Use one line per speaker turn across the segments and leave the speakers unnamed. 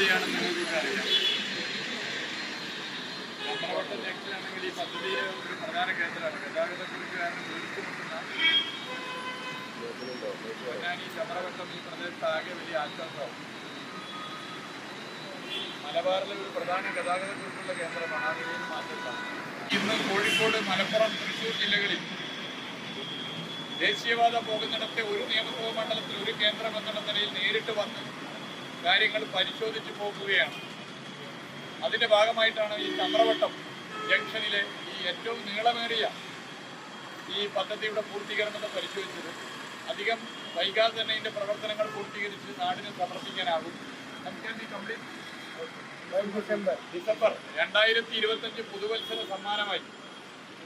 പദ്ധതിയാണെന്ന് നിങ്ങൾക്ക് അറിയാം നമ്മളവട്ടം നെക്സ്റ്റിലാണെങ്കിൽ ഈ പദ്ധതിയിലെ ഒരു പ്രധാന കേന്ദ്രമാണ് ഗതാഗതക്കുറിച്ച് കാരണം വീഴ്ചമുട്ടുന്ന ഈ ചമ്രവട്ടം ഈ പ്രദേശത്ത് ആകെ വലിയ ആശ്വാസവും മലബാറിലെ ഒരു പ്രധാന ഗതാഗതക്കുറിച്ചുള്ള കേന്ദ്രമാണ് ആ നിലയിൽ മാറ്റമാണ് ഇന്ന് കോഴിക്കോട് മലപ്പുറം തൃശൂർ ജില്ലകളിൽ ദേശീയവാദം പോകുന്നിടത്തെ ഒരു നിയമസഭാ മണ്ഡലത്തിൽ ഒരു കേന്ദ്രമെന്നുള്ള നിലയിൽ നേരിട്ട് വന്ന്. കാര്യങ്ങൾ പരിശോധിച്ചു പോകുകയാണ്. അതിന്റെ ഭാഗമായിട്ടാണ് ഈ ചമ്രവട്ടം ജംഗ്ഷനിലെ ഈ ഏറ്റവും നീളമേറിയ ഈ പദ്ധതിയുടെ പൂർത്തീകരണം പരിശോധിച്ചത്. അധികം വൈകാതെ തന്നെ ഇതിന്റെ പ്രവർത്തനങ്ങൾ പൂർത്തീകരിച്ച് നാടിന് സമർപ്പിക്കാനാകും. ഡിസംബർ. ഡിസംബർ. രണ്ടായിരത്തി ഇരുപത്തഞ്ച് പുതുവത്സര സമ്മാനമായി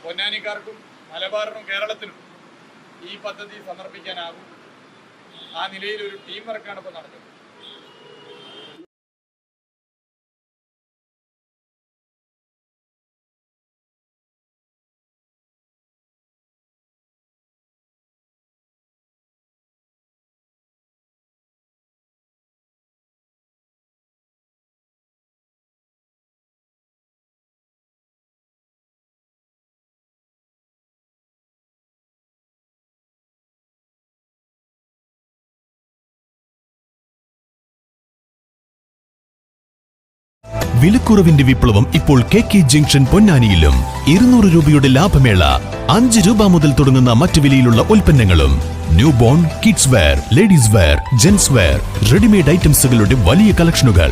പൊന്നാനിക്കാർക്കും മലബാറിനും കേരളത്തിനും ഈ പദ്ധതി സമർപ്പിക്കാനാകും. ആ നിലയിൽ ഒരു ടീം വർക്കാണ് ഇപ്പോൾ നടക്കുന്നത്.
വിലക്കുറവിന്റെ വിപ്ലവം ഇപ്പോൾ കെ കെ ജംഗ്ഷൻ പൊന്നാനിയിലും. ഇരുന്നൂറ് രൂപയുടെ ലാഭമേള അഞ്ച് രൂപ മുതൽ തുടങ്ങുന്ന മറ്റു വിലയിലുള്ള ഉൽപ്പന്നങ്ങളും. New born kids wear ladies wear gents wear readymade ഐറ്റംസുകളുടെ വലിയ കളക്ഷനുകൾ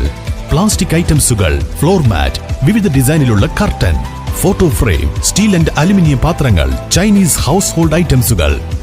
പ്ലാസ്റ്റിക് ഐറ്റംസുകൾ ഫ്ലോർ മാറ്റ് വിവിധ ഡിസൈനിലുള്ള curtain photo frame steel and aluminium പാത്രങ്ങൾ ചൈനീസ് ഹൗസ് ഹോൾഡ് ഐറ്റംസുകൾ